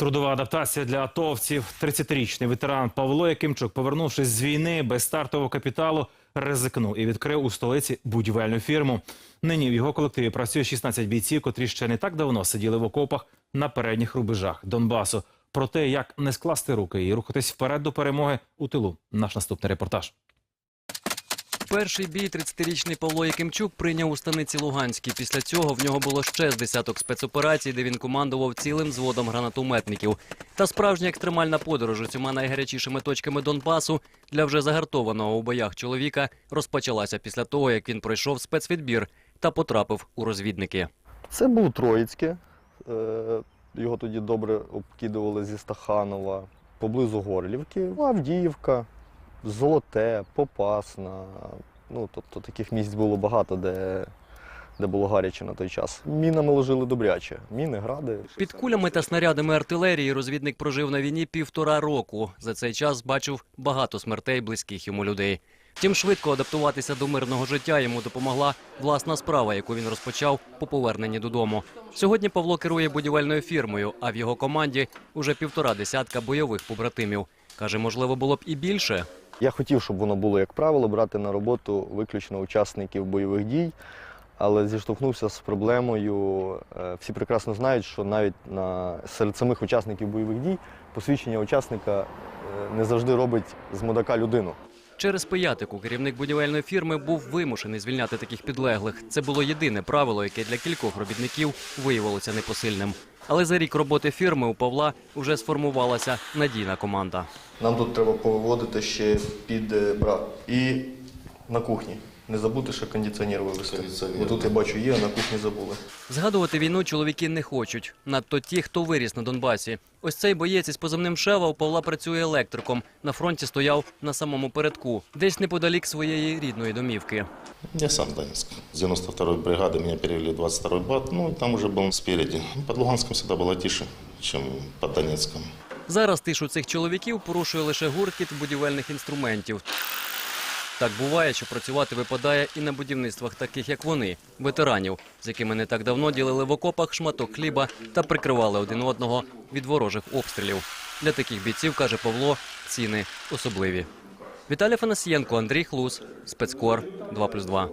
Трудова адаптація для атовців. 30-річний ветеран Павло Якимчук, повернувшись з війни без стартового капіталу, ризикнув і відкрив у столиці будівельну фірму. Нині в його колективі працює 16 бійців, котрі ще не так давно сиділи в окопах на передніх рубежах Донбасу. Про те, як не скласти руки і рухатись вперед до перемоги у тилу. Наш наступний репортаж. Перший бій 30-річний Павло Якимчук прийняв у станиці Луганській. Після цього в нього було ще з десяток спецоперацій, де він командував цілим взводом гранатометників. Та справжня екстремальна подорож усіма найгарячішими точками Донбасу для вже загартованого у боях чоловіка розпочалася після того, як він пройшов спецвідбір та потрапив у розвідники. Це був Троїцьке. Його тоді добре обкидували зі Стаханова, поблизу Горлівки, Авдіївка, Золоте, Попасна. Ну, тобто таких місць було багато, де, де було гаряче на той час. Мінами ложили добряче. Міни, гради. Під кулями та снарядами артилерії розвідник прожив на війні півтора року. За цей час бачив багато смертей близьких йому людей. Втім, швидко адаптуватися до мирного життя йому допомогла власна справа, яку він розпочав по поверненні додому. Сьогодні Павло керує будівельною фірмою, а в його команді уже півтора десятка бойових побратимів. Каже, можливо, було б і більше. Я хотів, щоб воно було, як правило, брати на роботу виключно учасників бойових дій, але зіштовхнувся з проблемою. е, Всі прекрасно знають, що навіть на, серед самих учасників бойових дій посвідчення учасника е, не завжди робить з модака людину. Через пиятику керівник будівельної фірми був вимушений звільняти таких підлеглих. Це було єдине правило, яке для кількох робітників виявилося непосильним. Але за рік роботи фірми у Павла вже сформувалася надійна команда. Нам тут треба повиводити ще під е, бра. І на кухні. Не забути ще кондиціонер вивезти. Кондиціонер, Бо тут да. я бачу є, а на кухні забули. Згадувати війну чоловіки не хочуть. Надто ті, хто виріс на Донбасі. Ось цей боєць із позивним Шева у Павла працює електриком. На фронті стояв на самому передку, десь неподалік своєї рідної домівки. Я сам с Донецка. С 92-й бригады меня перевели в 22-й БАТ. Ну, там уже был спереди. Под Луганском всегда было тише, чем под Донецком. Зараз тишу цих чоловіків порушує лише гуркіт будівельних інструментів. Так буває, що працювати випадає і на будівництвах, таких як вони, ветеранів, з якими не так давно ділили в окопах шматок хліба та прикривали один одного від ворожих обстрілів. Для таких бійців, каже Павло, ціни особливі. Віталій Фанасієнко, Андрій Хлус, спецкор 2+,2.